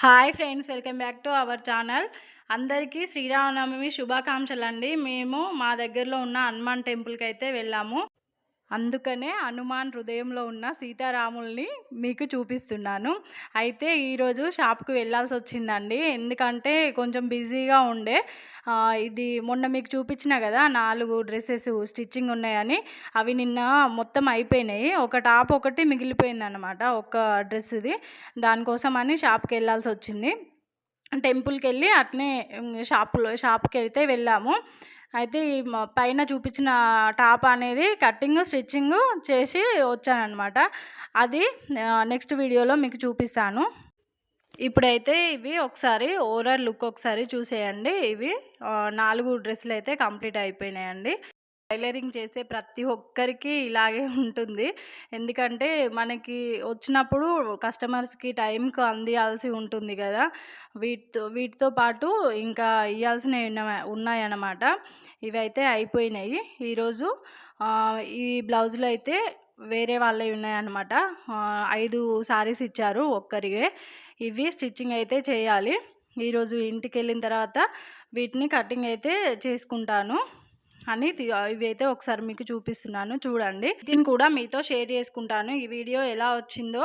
Hi friends welcome back to our channel అందరికీ శ్రీరామనవమి శుభాకాంక్షలు అండి మేము మా దగ్గరలో ఉన్న హనుమాన్ టెంపుల్కి అయితే వెళ్ళాము. అందుకనే హనుమాన్ హృదయంలో ఉన్న సీతారాముల్ని మీకు చూపిస్తున్నాను. అయితే ఈరోజు షాప్కి వెళ్ళాల్సి వచ్చిందండి. ఎందుకంటే కొంచెం బిజీగా ఉండే. ఇది మొన్న మీకు చూపించిన కదా నాలుగు డ్రెస్సెస్ స్టిచ్చింగ్ ఉన్నాయని. అవి నిన్న మొత్తం అయిపోయినాయి. ఒక టాప్ ఒకటి మిగిలిపోయింది అనమాట ఒక డ్రెస్ది దానికోసం అని షాప్కి వెళ్ళాల్సి వచ్చింది. టెంపుల్కి వెళ్ళి అట్నే షాపులో షాప్కి వెళ్తే వెళ్ళాము. అయితే ఈ పైన చూపించిన టాప్ అనేది కట్టింగ్ స్టిచ్చింగ్ చేసి వచ్చానమాట అది నెక్స్ట్ వీడియోలో మీకు చూపిస్తాను. ఇప్పుడైతే ఇవి ఒకసారి ఓవరాల్ లుక్ ఒకసారి చూసేయండి. ఇవి నాలుగు డ్రెస్సులు అయితే కంప్లీట్ అయిపోయినాయండి. టైలరింగ్ చేసే ప్రతి ఒక్కరికి ఇలాగే ఉంటుంది. ఎందుకంటే మనకి వచ్చినప్పుడు కస్టమర్స్కి టైంకి అందియాల్సి ఉంటుంది కదా. వీటితో వీటితో పాటు ఇంకా ఇవ్వాల్సినవి ఉన్నాయన్నమాట. ఇవైతే అయిపోయినాయి. ఈరోజు ఈ బ్లౌజులు అయితే వేరే వాళ్ళవి ఉన్నాయన్నమాట. ఐదు శారీస్ ఇచ్చారు ఒక్కరివే. ఇవి స్టిచ్చింగ్ అయితే చేయాలి. ఈరోజు ఇంటికి వెళ్ళిన తర్వాత వీటిని కటింగ్ అయితే చేసుకుంటాను. అని ఇవైతే ఒకసారి మీకు చూపిస్తున్నాను చూడండి. దీన్ని కూడా మీతో షేర్ చేసుకుంటాను. ఈ వీడియో ఎలా వచ్చిందో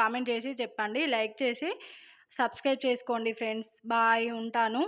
కామెంట్ చేసి చెప్పండి. లైక్ చేసి సబ్స్క్రైబ్ చేసుకోండి ఫ్రెండ్స్. బాయ్ ఉంటాను.